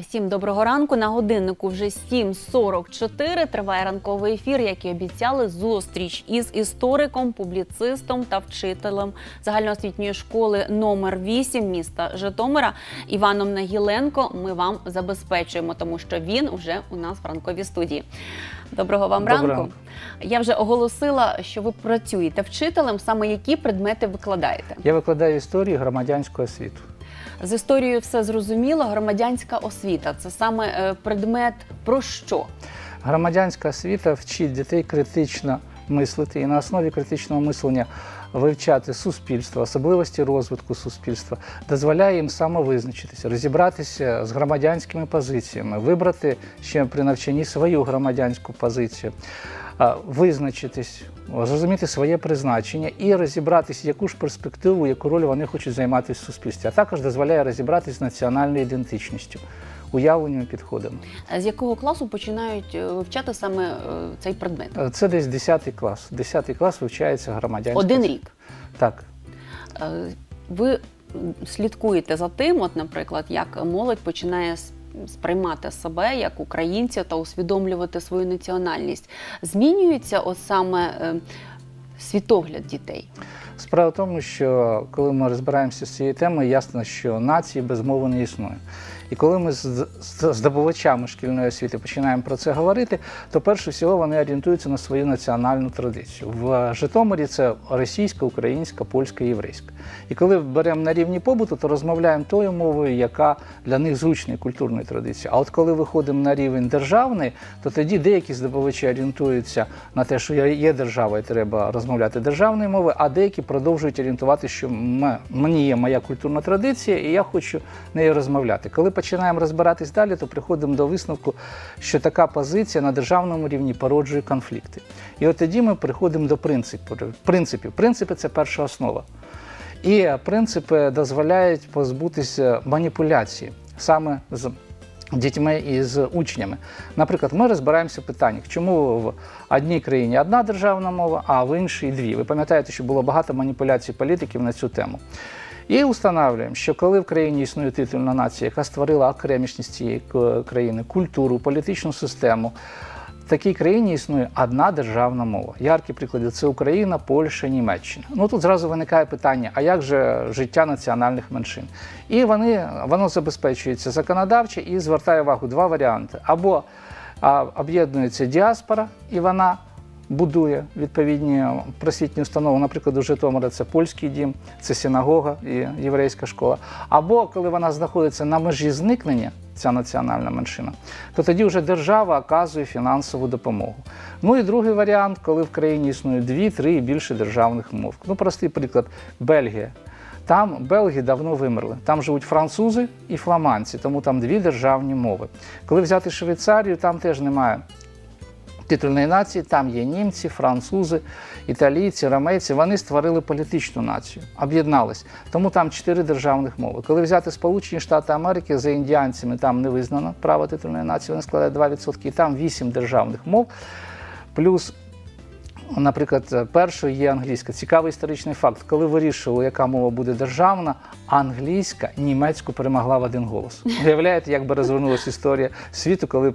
Всім доброго ранку. На годиннику вже 7.44. Триває ранковий ефір, як і обіцяли, зустріч із істориком, публіцистом та вчителем загальноосвітньої школи номер 8 міста Житомира Іваном Нагіленко. Ми вам забезпечуємо, тому що він вже у нас в ранковій студії. Доброго вам Доброго ранку. Я вже оголосила, що ви працюєте вчителем. Саме які предмети викладаєте? Я викладаю історію громадянську освіту. З історією все зрозуміло. Громадянська освіта це саме е, предмет про що? Громадянська освіта вчить дітей критично мислити і на основі критичного мислення вивчати суспільство, особливості розвитку суспільства, дозволяє їм самовизначитися, розібратися з громадянськими позиціями, вибрати ще при навчанні свою громадянську позицію. Визначитись, зрозуміти своє призначення і розібратися, яку ж перспективу, яку роль вони хочуть займати в суспільстві, а також дозволяє розібратися з національною ідентичністю, уявленнями, підходами. З якого класу починають е, вивчати саме е, цей предмет? Е, Це десь 10 клас. 10 клас вивчається громадянська. Один рік. Так. Ви слідкуєте за тим, от, наприклад, як молодь починає сприймати себе як українця та усвідомлювати свою національність. Змінюється от саме світогляд дітей. Справа в тому, що коли ми розбираємося з цією темою, ясно, що нації без мови не існує. І коли ми з здобувачами шкільної освіти починаємо про це говорити, то перше всього вони орієнтуються на свою національну традицію. В Житомирі це російська, українська, польська, єврейська. І коли беремо на рівні побуту, то розмовляємо тою мовою, яка для них звучна культурної традиції. А от коли виходимо на рівень державний, то тоді деякі здобувачі орієнтуються на те, що є держава і треба розмовляти державною мовою, а деякі продовжують орієнтувати, що мені є моя культурна традиція, і я хочу нею розмовляти. Коли починаємо розбиратись далі, то приходимо до висновку, що така позиція на державному рівні породжує конфлікти. І от тоді ми приходимо до принципів. Принципів. Принципи це перша основа. І принципи дозволяють позбутися маніпуляції саме з дітьми і з учнями. Наприклад, ми розбираємося в питаннях, чому в одній країні одна державна мова, а в іншій дві. Ви пам'ятаєте, що було багато маніпуляцій політиків на цю тему. І установлюємо, що коли в країні існує титульна нація, яка створила окремішність цієї країни, культуру, політичну систему, в такій країні існує одна державна мова. Яркі приклади це Україна, Польща, Німеччина. Ну тут зразу виникає питання: а як же життя національних меншин? І вони воно забезпечується законодавчо і звертає увагу два варіанти: або об'єднується діаспора, і вона будує відповідні просвітні установи. Наприклад, у Житомира це польський дім, це синагога і єврейська школа. Або коли вона знаходиться на межі зникнення, ця національна меншина, то тоді вже держава оказує фінансову допомогу. Ну і другий варіант, коли в країні існує дві, три і більше державних мов. Ну, простий приклад Бельгія. Там Белги давно вимерли. Там живуть французи і фламандці, тому там дві державні мови. Коли взяти Швейцарію, там теж немає титульної нації, там є німці, французи, італійці, ромейці. Вони створили політичну націю, об'єднались. Тому там чотири державних мови. Коли взяти Сполучені Штати Америки за індіанцями, там не визнано право титульної нації, вони складають 2%, і там вісім державних мов. Плюс Наприклад, першою є англійська. Цікавий історичний факт. Коли вирішували, яка мова буде державна, англійська німецьку перемогла в один голос. Уявляєте, як би розвернулася історія світу, коли б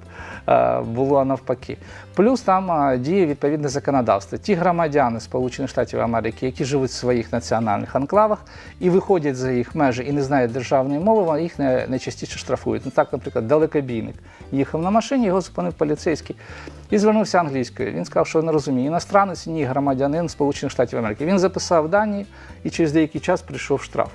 е, було навпаки. Плюс там е, діє відповідне законодавство. Ті громадяни Сполучених Штатів Америки, які живуть в своїх національних анклавах і виходять за їх межі і не знають державної мови, вони їх найчастіше штрафують. Ну так, наприклад, далекобійник їхав на машині, його зупинив поліцейський і звернувся англійською. Він сказав, що не розуміє. Іностранець, ні, громадянин Сполучених Штатів Америки. Він записав дані і через деякий час прийшов штраф.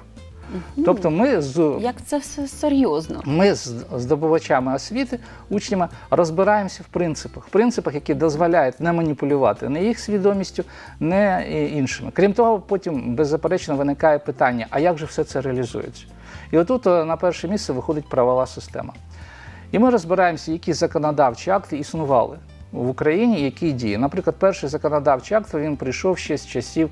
Тобто ми з Як це все серйозно? ми з здобувачами освіти, учнями розбираємося в принципах, в принципах, які дозволяють не маніпулювати не їх свідомістю, не іншими. Крім того, потім беззаперечно виникає питання: а як же все це реалізується? І отут е, на перше місце виходить правова система. І ми розбираємося, які законодавчі акти існували в Україні, які дії. Наприклад, перший законодавчий акт він прийшов ще з часів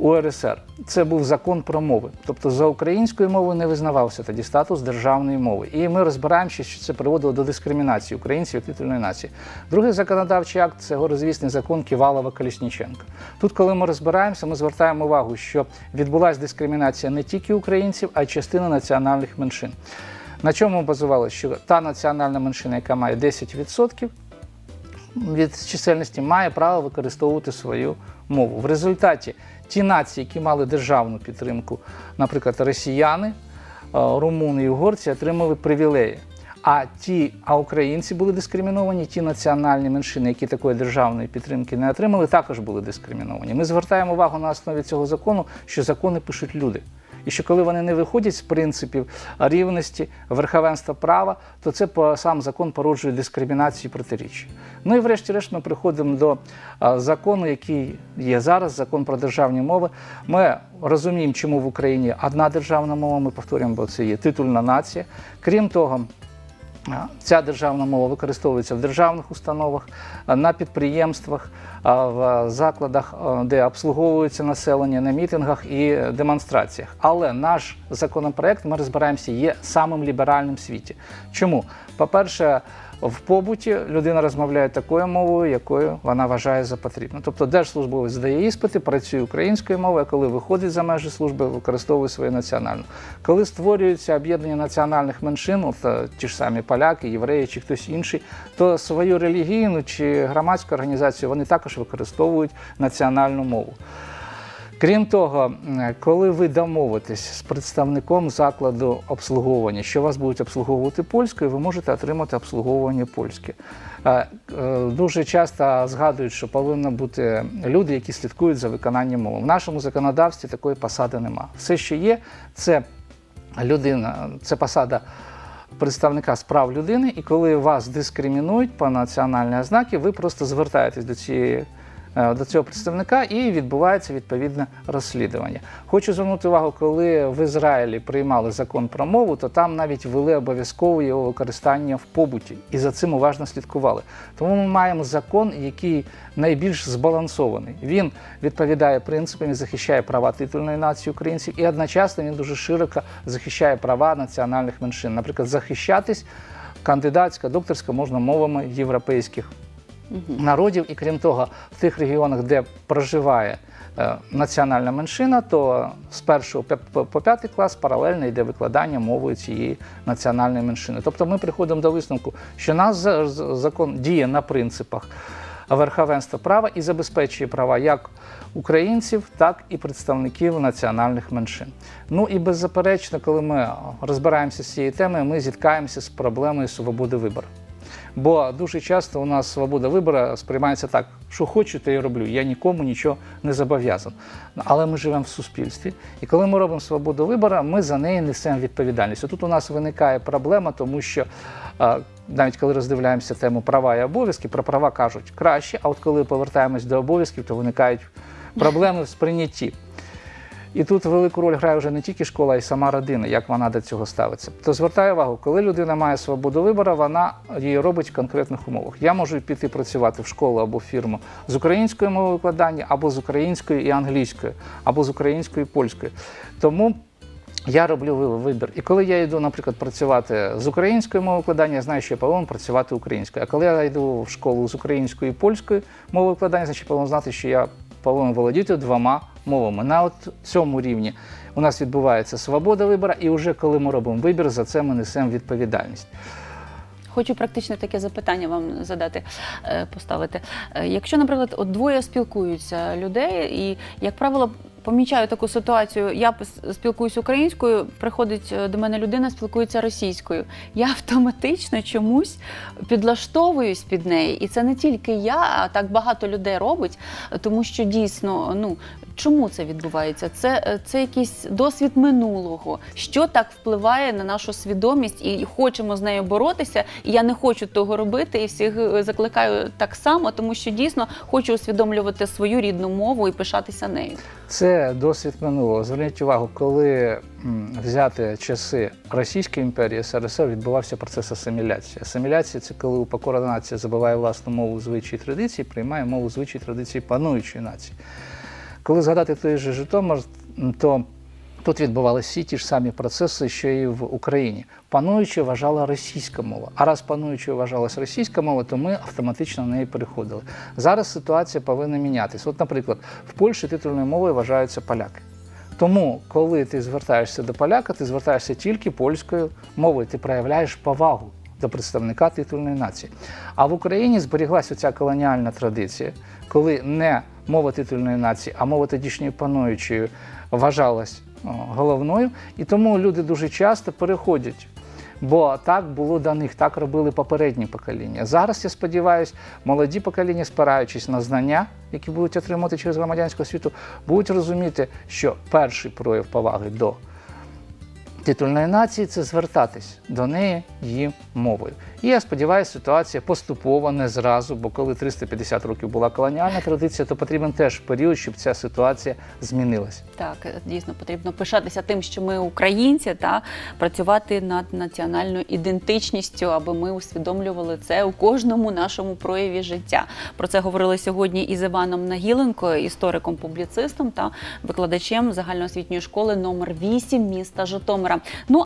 УРСР. Це був закон про мови. Тобто за українською мовою не визнавався тоді статус державної мови. І ми розбираємося, що це приводило до дискримінації українців як титульної нації. Другий законодавчий акт це горозвісний закон Ківалова Колісніченка. Тут, коли ми розбираємося, ми звертаємо увагу, що відбулася дискримінація не тільки українців, а й частини національних меншин. На чому базувалося, що та національна меншина, яка має 10% від чисельності, має право використовувати свою мову. В результаті ті нації, які мали державну підтримку, наприклад, росіяни, е, румуни і угорці, отримали привілеї. А ті, а українці були дискриміновані, ті національні меншини, які такої державної підтримки не отримали, також були дискриміновані. Ми звертаємо увагу на основі цього закону, що закони пишуть люди. І що коли вони не виходять з принципів рівності, верховенства права, то це по- сам закон породжує дискримінацію і протиріччя. Ну і врешті-решт ми приходимо до закону, який є зараз, закон про державні мови. Ми розуміємо, чому в Україні одна державна мова, ми повторюємо, бо це є титульна нація. Крім того, Ця державна мова використовується в державних установах, на підприємствах, в закладах, де обслуговується населення, на мітингах і демонстраціях. Але наш законопроект, ми розбираємося, є самим ліберальним в світі. Чому? По-перше, в побуті людина розмовляє такою мовою, якою вона вважає за потрібне. Тобто держслужбовець здає іспити, працює українською мовою, а коли виходить за межі служби, використовує свою національну. Коли створюється об'єднання національних меншин, от е, ті ж самі поляки, євреї чи хтось інший, то свою релігійну чи громадську організацію вони також використовують національну мову. Крім того, коли ви домовитесь з представником закладу обслуговування, що вас будуть обслуговувати польською, ви можете отримати обслуговування польське. Е, е, Дуже часто згадують, що повинні бути люди, які слідкують за виконанням мови. В нашому законодавстві такої посади нема. Все, що є, це людина, це посада представника з прав людини, і коли вас дискримінують по національній ознаки, ви просто звертаєтесь до цієї. Е, До цього представника і відбувається відповідне розслідування. Хочу звернути увагу, коли в Ізраїлі приймали закон про мову, то там навіть ввели обов'язкове його використання в побуті, і за цим уважно слідкували. Тому ми маємо закон, який найбільш збалансований. Він відповідає принципам і захищає права титульної нації українців, і одночасно він дуже широко захищає права національних меншин. Наприклад, захищатись кандидатська, докторська можна мовами європейських народів. І крім того, в тих регіонах, де проживає е, національна меншина, то з першого по п'ятий клас паралельно йде викладання мовою цієї національної меншини. Тобто ми приходимо до висновку, що з- закон діє на принципах верховенства права і забезпечує права як українців, так і представників національних меншин. Ну і беззаперечно, коли ми розбираємося з цією темою, ми зіткаємося з проблемою свободи вибору. Бо дуже часто у нас свобода вибору сприймається так, що хочу, те і роблю. Я нікому нічого не зобов'язан. Але ми живемо в суспільстві, і коли ми робимо свободу вибору, ми за неї несемо відповідальність. Тут у нас виникає проблема, тому що навіть коли роздивляємося тему права і обов'язки, про права кажуть краще, а от коли повертаємось до обов'язків, то виникають проблеми в сприйнятті. І тут велику роль грає вже не тільки школа, а й сама родина, як вона до цього ставиться. То звертаю увагу, коли людина має свободу вибору, вона її робить в конкретних умовах. Я можу піти працювати в школу або фірму з українською мовою викладання, або з українською і англійською, або з українською і польською. Тому я роблю вибір. І коли я йду, наприклад, працювати з українською мовою викладання, я знаю, що я повинен працювати українською. А коли я йду в школу з українською і польською мовою викладання, значить я повинен знати, що я повинен володіти двома мовами. На от цьому рівні у нас відбувається свобода вибору, і вже коли ми робимо вибір, за це ми несемо відповідальність. Хочу практично таке запитання вам задати, е, поставити. Е, Якщо, наприклад, от двоє спілкуються людей, і, як правило, помічаю таку ситуацію, я спілкуюся українською, приходить е, до мене людина, спілкується російською. Я автоматично чомусь підлаштовуюсь під неї. І це не тільки я, а так багато людей робить, тому що дійсно, ну чому це відбувається? Це, е, це якийсь досвід минулого, що так впливає на нашу свідомість, і хочемо з нею боротися. І я не хочу того робити, і всіх е, закликаю так само, тому що дійсно хочу усвідомлювати свою рідну мову і пишатися нею. Це досвід минулого. Зверніть увагу, коли взяти часи Російської імперії СРСР відбувався процес асиміляції. Асиміляція це коли упокорена нація забуває власну мову звичаї традиції, приймає мову звичаї традиції пануючої нації. Коли згадати той же Житомир, то тут відбувалися всі ті ж самі процеси, що і в Україні. Пануючою вважала російська мова. А раз пануючою вважалась російська мова, то ми автоматично на неї переходили. Зараз ситуація повинна мінятися. От, наприклад, в Польщі титульною мовою вважаються поляки. Тому, коли ти звертаєшся до поляка, ти звертаєшся тільки польською мовою, ти проявляєш повагу до представника титульної нації. А в Україні зберіглася ця колоніальна традиція, коли не мова титульної нації, а мова тодішньої пануючої вважалась головною, і тому люди дуже часто переходять. Бо так було до них, так робили попередні покоління. Зараз я сподіваюся, молоді покоління, спираючись на знання, які будуть отримати через громадянську освіту, будуть розуміти, що перший прояв поваги до титульної нації це звертатись до неї її мовою. І я сподіваюся, ситуація поступово не зразу, бо коли 350 років була колоніальна традиція, то потрібен теж період, щоб ця ситуація змінилася. Так, дійсно потрібно пишатися тим, що ми українці, та працювати над національною ідентичністю, аби ми усвідомлювали це у кожному нашому прояві життя. Про це говорили сьогодні із Іваном Нагіленко, істориком-публіцистом та викладачем загальноосвітньої школи номер 8 міста Житомира. Ну